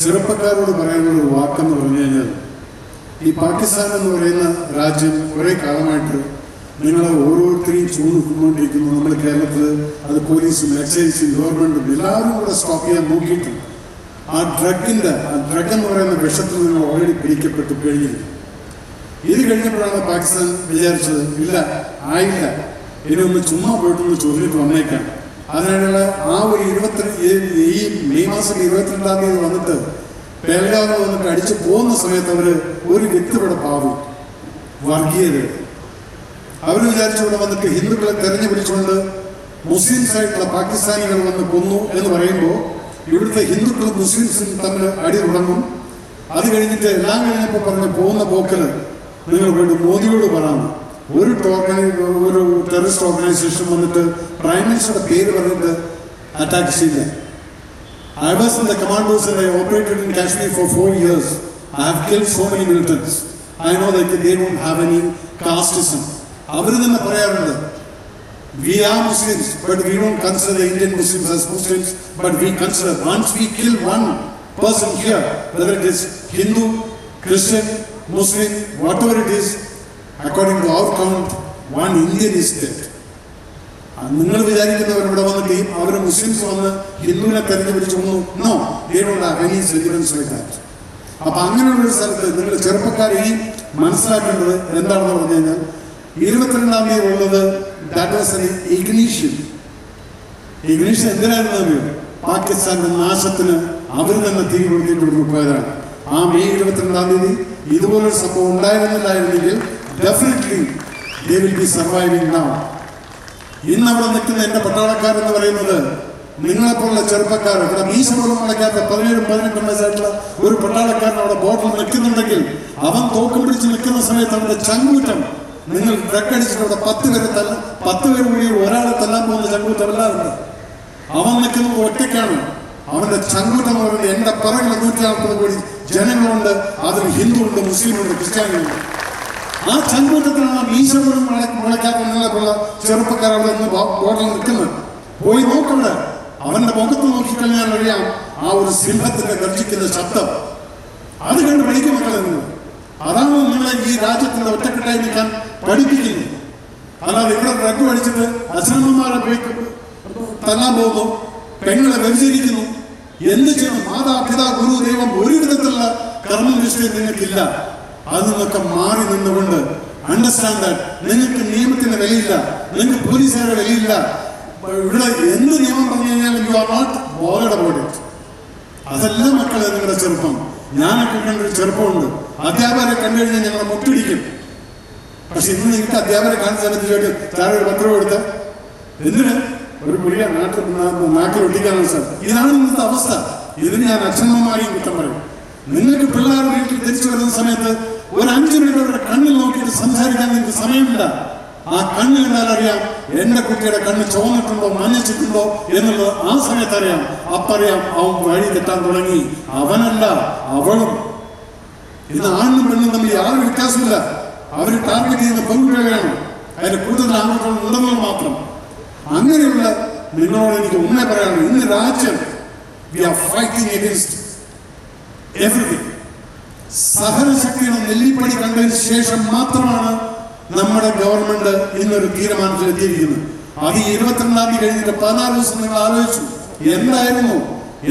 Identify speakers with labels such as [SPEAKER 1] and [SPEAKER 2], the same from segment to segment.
[SPEAKER 1] ചെറുപ്പക്കാരോട് പറയാനുള്ള ഒരു വാക്കെന്ന് പറഞ്ഞു കഴിഞ്ഞാൽ ഈ പാകിസ്ഥാൻ എന്ന് പറയുന്ന രാജ്യം കുറേ കാലമായിട്ട് നിങ്ങളെ ഓരോരുത്തരെയും ചൂണ്ടിക്കൊണ്ടിരിക്കുന്നു നമ്മൾ കേരളത്തിൽ അത് പോലീസും എക്സൈസും ഗവൺമെന്റും എല്ലാവരും കൂടെ സ്റ്റോപ്പ് ചെയ്യാൻ നോക്കിയിട്ടുണ്ട്. ആ ഡ്രഗിന്റെ ആ ഡ്രഗ് എന്ന് പറയുന്ന വിഷത്തിൽ നിങ്ങൾ ഓൾറെഡി പിടിക്കപ്പെട്ടു കഴിഞ്ഞില്ല ഇത് കഴിഞ്ഞപ്പോഴാണ് പാകിസ്ഥാൻ വിചാരിച്ചത് ഇല്ല ആയില്ല ഇനി ഒന്ന് ചുമ്മാ പോയിട്ടൊന്ന് ചൊല്ലിട്ട് വന്നേക്കാം. അതിനുള്ള ആ ഒരു ഇരുപത്തി ഈ മെയ് മാസം ഇരുപത്തിരണ്ടാം തീയതി വന്നിട്ട് പേൽഗാവിൽ വന്നിട്ട് അടിച്ചു പോകുന്ന സമയത്ത് അവർ ഒരു വ്യക്തിയുടെ പാവു വർഗീയത അവർ വിചാരിച്ചു ഇവിടെ വന്നിട്ട് ഹിന്ദുക്കളെ തെരഞ്ഞു പിടിച്ചുകൊണ്ട് മുസ്ലിംസ് ആയിട്ടുള്ള പാകിസ്ഥാനികൾ വന്ന് കൊന്നു എന്ന് പറയുമ്പോൾ ഇവിടുത്തെ ഹിന്ദുക്കളും മുസ്ലിംസും തമ്മിൽ അടി തുടങ്ങും. അത് കഴിഞ്ഞിട്ട് എല്ലാം കഴിഞ്ഞപ്പോൾ പറഞ്ഞ് പോകുന്ന പോക്കൽ നിങ്ങൾ വീണ്ടും മോദിയോട് പറയണം ഒരു ടോർഗനൈ ഒരു ടെററിസ്റ്റ് ഓർഗനൈസേഷൻ വന്നിട്ട് പ്രൈം മിനിസ്റ്ററുടെ പേര് പറഞ്ഞിട്ട് അറ്റാക്ക് ചെയ്യില്ല I was in the commandos and I operated in Kashmir for four years. I have killed so many militants. I know that they don't have any casteism. അവർ തന്നെ പറയാറുണ്ട് we are Muslims but we don't consider the Indian Muslims as Muslims but we consider once we kill one person here whether it is Hindu Christian Muslim what ever it is according to out count one Indian is dead നിങ്ങൾ വിചാരിക്കുന്നവർ ഇവിടെ വന്നിട്ട് അവർ Muslims വന്ന് ഹിന്ദുവിനെ തെരഞ്ഞു പിടിച്ചു കൊന്നു know that അപ്പൊ അങ്ങനെയുള്ള ഒരു സ്ഥലത്ത് നിങ്ങൾ ചെറുപ്പക്കാർ ഇനി മനസ്സിലാക്കേണ്ടത് എന്താണെന്ന് പറഞ്ഞു കഴിഞ്ഞാൽ ഇരുപത്തിരണ്ടാം തീയതി ഉള്ളത് ദാറ്റ് വാസ് ഇഗ്നീഷ്യൻ ഇഗ്നീഷ്യൻ എന്തിനായിരുന്നു അറിയോ പാകിസ്ഥാന്റെ നാശത്തിന് അവർ തന്നെ തീ കൊടുത്തിട്ട് പോയതാണ്. ആ മെയ് ഇരുപത്തിരണ്ടാം തീയതി ഇതുപോലൊരു സംഭവം ഉണ്ടായിരുന്നില്ലായിരുന്നെങ്കിൽ definitely they will be surviving now ഇന്ന് അവിടെ നിൽക്കുന്ന എന്റെ പട്ടാളക്കാരെന്ന് പറയുന്നത് നിങ്ങളെപ്പോലുള്ള ചെറുപ്പക്കാർ ഇവിടെ മീശ പോലും നടക്കാത്ത പതിനേഴും പതിനെട്ടും വയസ്സായിട്ടുള്ള ഒരു പട്ടാളക്കാരൻ അവിടെ ബോട്ടിൽ നിൽക്കുന്നുണ്ടെങ്കിൽ അവൻ തോക്കും പിടിച്ച് നിൽക്കുന്ന സമയത്ത് അവരുടെ ചങ്കൂറ്റം നിങ്ങൾ ഡ്രഗ് അടിച്ചിട്ട് അവിടെ പത്ത് പേരെ തല്ല പത്ത് പേര് കൂടി ഒരാളെ തല്ലാൻ പോകുന്ന ചങ്കൂറ്റം അല്ലാതെ അവൻ നിൽക്കുന്നത് ഒറ്റയ്ക്കാണ്. അവന്റെ ചങ്കൂറ്റം എന്ന് പറയുന്നത് എന്റെ പിറകിൽ നൂറ്റി നാൽപ്പത് കോടി ജനങ്ങളുണ്ട് അതിൽ ഹിന്ദു ഉണ്ട് മുസ്ലിം ഉണ്ട് ക്രിസ്ത്യാനികളുണ്ട്. ആ ചങ്കൂട്ടത്തിലാണ് മീശപുരം പോലും മുളയ്ക്കാത്ത നിങ്ങളെപ്പോലുള്ള ചെറുപ്പക്കാർ അവിടെ ബോർഡിൽ നിൽക്കുന്നത് പോയി നോക്കവിടെ. അവന്റെ മുഖത്ത് നോക്കിക്കഴിഞ്ഞാൽ അറിയാം ആ ഒരു സിംഹത്തിന്റെ ഗർജിക്കുന്ന ശബ്ദം. അത് കണ്ട് പഠിക്കും മക്കളെ നിങ്ങൾ. അതാണ് നിങ്ങളെ ഈ രാജ്യത്തിന്റെ ഒറ്റക്കെട്ടായി നിൽക്കാൻ പഠിപ്പിക്കുന്നത്? അല്ലാതെ ഇവിടെ ഡ്രഗ് അടിച്ചിട്ട് അച്ഛനമ്മമാരെ പോയി തല്ലാൻ പോകുന്നു. പെങ്ങളെ വ്യഭിചരിക്കുന്നു. എന്ത് ചെയ്യണം? മാതാപിതാ ഗുരു ദൈവം ഒരു വിധത്തിലുള്ള കർമ്മനിഷ്ഠയും നിങ്ങൾക്കില്ല. അത് നിന്നൊക്കെ മാറി നിന്നുകൊണ്ട് അണ്ടർസ്റ്റാൻഡ് ദാറ്റ് നിങ്ങൾക്ക് നിയമത്തിന്റെ വിലയില്ല നിങ്ങൾക്ക് പോലീസുകാരുടെ വിലയില്ല. ഇവിടെ എന്ത് നിയമം പറഞ്ഞു കഴിഞ്ഞാൽ യു ബോധഡ് അബൌട്ട് മക്കളെ നിങ്ങളുടെ ചെറുപ്പം. ഞാനൊക്കെ കണ്ടൊരു ചെറുപ്പമുണ്ട്. അധ്യാപകരെ കണ്ടു കഴിഞ്ഞാൽ ഞങ്ങളെ മുട്ടിടിക്കും. പക്ഷെ ഇന്ന് നിങ്ങൾക്ക് അധ്യാപകരെ കാണുന്ന സമയത്ത് ചോദിക്കും ഒരു പത്രം കൊടുത്ത് എന്തിന് ഒരു പുള്ളിയ നാട്ടിൽ നാട്ടിൽ ഒട്ടിക്കാനുള്ള സാർ. ഇതാണ് ഇന്നത്തെ അവസ്ഥ. ഇതിന് ഞാൻ അച്ഛനമ്മമാരെയും കുറ്റം പറയും. നിങ്ങൾക്ക് പിള്ളേർ വീട്ടിൽ തിരിച്ചു വരുന്ന സമയത്ത് ഒരു അഞ്ചു മിനിറ്റ് അവരുടെ കണ്ണിൽ നോക്കിയിട്ട് സംസാരിക്കാൻ നിങ്ങൾക്ക് സമയമില്ല. ആ കണ്ണ് കണ്ടാൽ അറിയാം എന്റെ കുട്ടിയുടെ കണ്ണ് ചുവന്നിട്ടുണ്ടോ മഞ്ഞച്ചിട്ടുണ്ടോ എന്നുള്ളത് ആ സമയത്ത് അറിയാം. അപ്പറിയാം അവൻ വഴി തെറ്റാൻ തുടങ്ങി. അവനല്ല അവളും. ഇന്ന് ആണും പെണ്ണും തമ്മിൽ യാതൊരു വ്യത്യാസമില്ല അവർ ടാർഗറ്റ് ചെയ്യുന്ന പെൺകുട്ടികളെയാണ്. അതിന്റെ കൂടുതൽ ആൺകുട്ടികൾ ഉണ്ടെന്നത് മാത്രം. അങ്ങനെയുള്ള നിങ്ങളോട് എനിക്ക് ഉമ്മ പറയാനുള്ളത് ഇന്ന് രാജ്യം വി ആർ ഫൈറ്റിംഗ് എവറിഥിങ് സഹനശക്തിയുടെ നെല്ലിപ്പണി കണ്ടതിന് ശേഷം മാത്രമാണ് നമ്മുടെ ഗവൺമെന്റ് ഇന്നൊരു തീരുമാനത്തിൽ എത്തിയിരിക്കുന്നത് അത് ഇരുപത്തിരണ്ടാം തീയതി കഴിഞ്ഞിട്ട് പതിനാല് ദിവസം നിങ്ങൾ ആലോചിച്ചു. എന്തായിരുന്നു?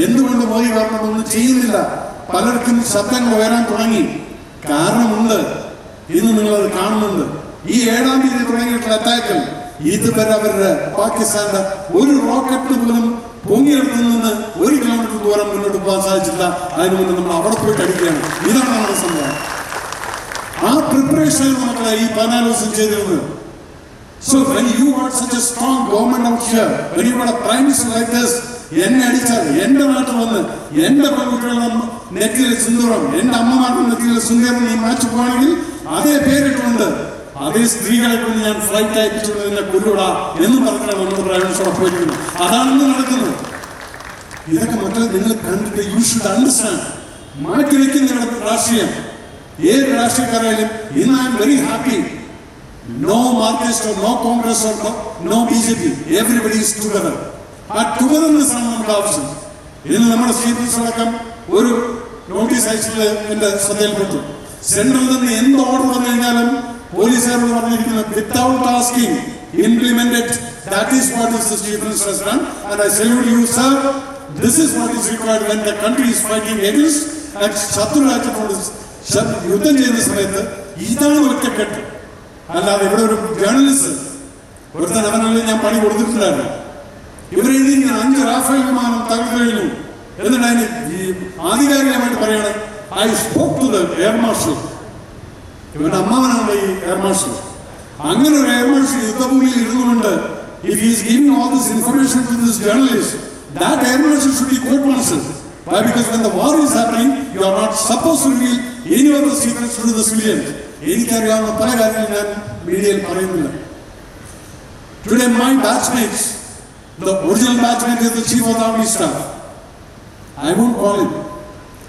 [SPEAKER 1] എന്തുകൊണ്ട് മോദി ഗവൺമെന്റ് ഒന്നും ചെയ്യുന്നില്ല? പലർക്കും ശബ്ദങ്ങൾ ഉയരാൻ തുടങ്ങി. കാരണമുണ്ട്. ഇന്ന് നിങ്ങളത് കാണുന്നുണ്ട്. ഈ ഏഴാം തീയതി തുടങ്ങിയിട്ടുള്ള അറ്റാക്കിൽ ഇതുവരെ അവരുടെ പാകിസ്ഥാന്റെ ഒരു റോക്കറ്റ് പോലും പൊങ്ങിയെടുത്തു നിന്ന് ഒരു കിലോമീറ്റർ ദൂരം മുന്നോട്ട് പോകാൻ സാധിച്ചില്ല അതിന് മുന്നേ നമ്മൾ അവിടെ പോയിട്ട് അടിക്കുകയാണ്. ഇതാണ് സംഭവം. ആ പ്രിപ്പറേഷൻ മക്കളെ ഈ പതിനാല് ദിവസം ചെയ്തിരുന്നത്. So when you want such a strong government out here, when you want a prime minister like this, എന്നെ അടിച്ചാൽ എന്റെ നാട്ടിൽ വന്ന് എന്റെ പെൺകുട്ടികളുടെ നെറ്റിയിലെ സുന്ദരം എന്റെ അമ്മമാരുടെ നെറ്റിയിലെ സുന്ദരം നീ മാച്ചു പോവാണെങ്കിൽ അതേ പേരിട്ടുണ്ട് അതേ സ്ത്രീകളെ കൊണ്ട് ഞാൻ ഫ്ലൈറ്റ് അയപ്പിച്ചുകൊണ്ട് നിന്നെ കൊല്ലൂടാ എന്ന് പറഞ്ഞാണ് നമ്മൾ പ്രൈം മിനിസ്റ്റർ അതാണെന്ന് അതാണ് നടക്കുന്നത്. ഇതൊക്കെ മറ്റൊരു നിങ്ങൾ കണ്ടിട്ട് യു ഷുഡ് അണ്ടർസ്റ്റാൻഡ് മാറ്റി വെക്കുന്ന നിങ്ങളുടെ രാഷ്ട്രീയം. ഏത് രാഷ്ട്രീയക്കാരായാലും ഇന്ന് I'm very happy no Marxist no Congress no B J P everybody is together ആ ടുഗദർനെസ് ആണ് നമ്മുടെ ആവശ്യം. ഇന്ന് നമ്മുടെ സ്റ്റേറ്റ്സ് അടക്കം ഒരു നോട്ടീസ് അയച്ചിട്ട് എന്റെ ശ്രദ്ധയിൽപ്പെട്ടു. സെൻട്രൽ നിന്ന് എന്ത് ഓർഡർ വന്നു കഴിഞ്ഞാലും പോലീസുകാരോട് പറഞ്ഞിരിക്കുന്നത് without asking implemented that is what is chief minister and I salute you sir this is what is required when the country is fighting against ശത്രു രാജ്യത്തോട് യുദ്ധം ചെയ്യുന്ന സമയത്ത് ഇതാണ് ഒറ്റക്കെട്ട് അല്ലാതെ ഇവിടെ ഒരു ജേർണലിസ്റ്റ് ഒരുത്തൻ അവനല്ലേ ഞാൻ പണി കൊടുത്തിട്ടുണ്ടായിരുന്നു. ഇവരെഴുതി അഞ്ച് റാഫേൽ വിമാനം തകർന്നു കഴിഞ്ഞു. എന്നിട്ട് അതിന് ആധികാരികമായിട്ട് പറയാണ് I spoke to the air marshal ഇവന്റെ അമ്മാവനാണ് ഈ എയർ മാർഷൽ അങ്ങനെ ഒരു എയർ മാർഷൽ യുദ്ധഭൂമിയിൽ ഇരുന്നുകൊണ്ട് if is giving all this information to this journalist that air marshal should be court martial Why? Because when the war is happening, you are not supposed to reveal any of the secrets to the civilians. എനിക്കറിയാവുന്ന പല കാര്യങ്ങളും ഞാൻ മീഡിയയിൽ പറയുന്നില്ല Today, my batchmates, the original batchmate is the chief of the army staff. I won't call him.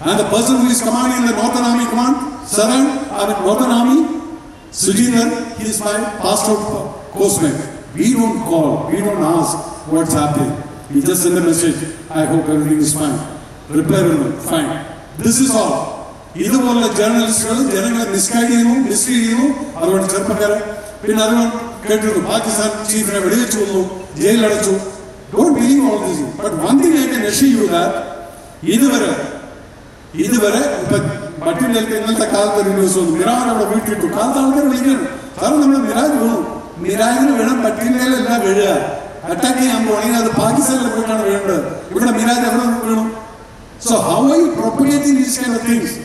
[SPEAKER 1] And the person who is commanding the Northern Army Command, Southern, I mean Northern Army, Sujinder, he is my passed out coastmate. We don't call, we don't ask what's happening. We just send a message. I hope everything is fine. Reply will fine. This is all. ഇതുപോലുള്ള ജേർണലിസ്റ്റുകൾ ജനങ്ങളെ misguide ചെയ്യുന്നു mislead ചെയ്യുന്നു അതുകൊണ്ട് ചെറുപ്പക്കാരെ പിന്നെ അതുകൊണ്ട് കേട്ടിരുന്നു പാകിസ്ഥാൻ ചീഫിനെ വെടിവെച്ചു കൊന്നു ജയിലിലടച്ചു don't believe all this but one thing I can assure you that ഇതുവരെ ഇതുവരെ ഇപ്പൊ പട്ടിണിയിലേക്ക് ഇന്നത്തെ കാലത്ത് ഒരു ന്യൂസ് വന്നു. മിറാജ് അവിടെ വീട്ടിട്ടു കാലത്ത് ആൾക്കാർ വിളിക്കണം കാരണം നമ്മൾ മിറാജ് വീണു മിറാജിന് വീണം പട്ടിണിയിലല്ല വീഴുക. അറ്റാക്ക് ചെയ്യാൻ പോകണമെങ്കിൽ അത് പാകിസ്ഥാനിൽ പോയിട്ടാണ് വീഴേണ്ടത്. ഇവിടെ മിറാജ് എവിടെ വീണു? So how I propagating these kind of things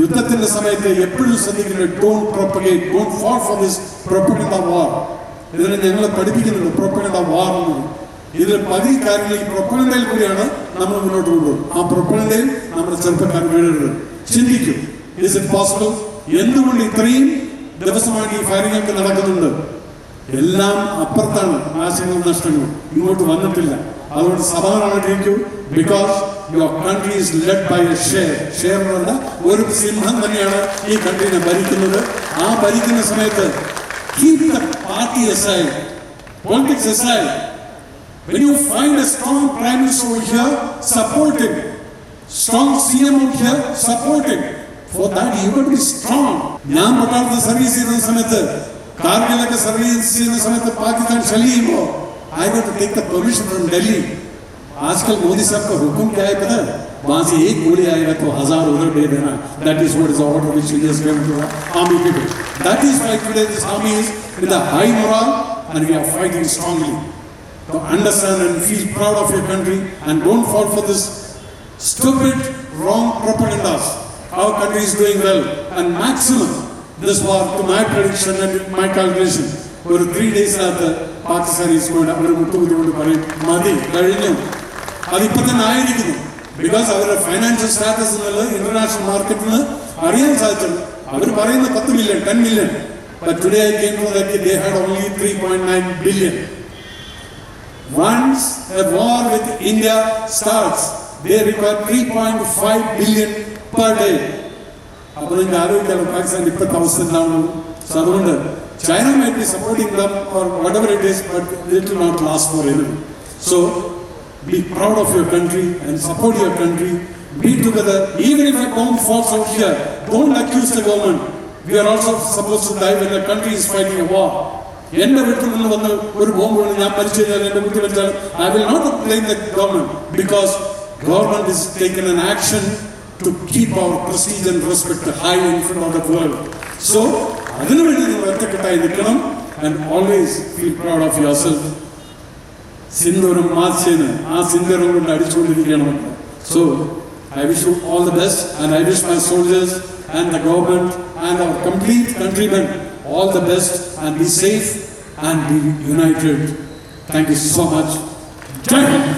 [SPEAKER 1] യുദ്ധത്തിന്റെ സമയത്ത് എപ്പോഴും ശ്രദ്ധിക്കുന്നത് don't propagate don't fall for this propaganda war ഇതിനെ ഞങ്ങൾ പഠിപ്പിക്കുന്നുണ്ട്. പ്രൊപ്പഗൻഡ വാർ എന്നത്. ഇതിൽ പകുതി കാര്യങ്ങൾ ഈ പ്രൊപ്പഗണ്ടയിൽ കൂടിയാണ് നമ്മൾ മുന്നോട്ട് കൊണ്ടുപോകുന്നത്. ആ പ്രൊപ്പഗണ്ടയിൽ നമ്മുടെ ചെറുപ്പക്കാർ വീഴരുത്. ചിന്തിക്കും. ഇസ് ഇറ്റ് പോസിബിൾ എന്തുകൊണ്ട് ഇത്രയും ദിവസമായിട്ട് ഈ ഫയറിംഗ് നടക്കുന്നുണ്ട്? എല്ലാം അപ്പുറത്താണ് നാശങ്ങളും നഷ്ടങ്ങളും. ഇങ്ങോട്ട് വന്നിട്ടില്ല. അതുകൊണ്ട് സമാധാനമായിട്ടിരിക്കൂ because your country is led by a share ഷെയർ എന്ന് ഒരു സിംഹം തന്നെയാണ് ഈ കൺട്രീനെ ഭരിക്കുന്നത്. ആ ഭരിക്കുന്ന സമയത്ത് keep the party aside politics aside When you find a strong prime minister over here, support him. Strong CM out here, support him. For that, you got to be strong. ഞാൻ പട്ടാളത്തിൽ സർവീസ് ചെയ്യുന്ന സമയത്ത് കാർഗിലൊക്കെ service ചെയ്യുന്ന സമയത്ത് Pakistan shell ചെയ്യുമ്പോൾ I got to take the permission from Delhi आजकल मोदी साहब का हुक्म क्या है पता है वहां से एक गोली आएगा तो हजार उधर दे देना that is what is the order which we just given to the army people that is why today this army is in the high morale and we are fighting strongly to understand and feel proud of your country and don't fall for this stupid, wrong propagandas. Our country is doing well and maximum this war to my prediction and my calculation ഒരു three ഡേയ്സിനകത്ത് Pakistanis കൊണ്ട് അവർ മുട്ടുബുദ്ധിമുട്ട് പറയും മതി കഴിഞ്ഞു അതിപ്പോ തന്നെ ആയിരിക്കുന്നു because അവരുടെ financial status എന്നുള്ളത് ഇന്റർനാഷണൽ മാർക്കറ്റിൽ നിന്ന് അറിയാൻ സാധിച്ചത് അവർ പറയുന്ന പത്ത് million ten million But today I came to know that they had only 3.9 billion. Once a war with India starts, they require 3.5 billion per day. അപ്പോൾ നിങ്ങൾക്ക് ആലോചിക്കാമോ പാകിസ്ഥാൻ ഇപ്പൊ അവസ്ഥ എന്താണ് സോ അതുകൊണ്ട് China may be supporting them or what ever it is but it will not last for enemy so be proud of your country and support your country be together even if a bomb falls out here don't accuse the government we are also suppose to die when the country is fighting a war എന്റെ വീട്ടിൽ നിന്ന് വന്ന് ഒരു bomb വീണ് ഞാൻ മരിച്ചു കഴിഞ്ഞാൽ എന്റെ വീട്ടിൽ വെച്ചാൽ I will not blame the government because government is taken an action to keep our prestige and respect high in front of the world so അതിനുവേണ്ടി നിങ്ങൾ ഒറ്റക്കെട്ടായി നിൽക്കണം and always feel proud of your self സിന്ദൂരം മാർച്ചേന് ആ സിന്ദൂരം കൊണ്ട് അടിച്ചുകൊണ്ടിരിക്കണം so I wish you all the best and I wish my soldiers and the government and our complete countrymen all the best and be safe and be united. Thank you so much. Jai Hind.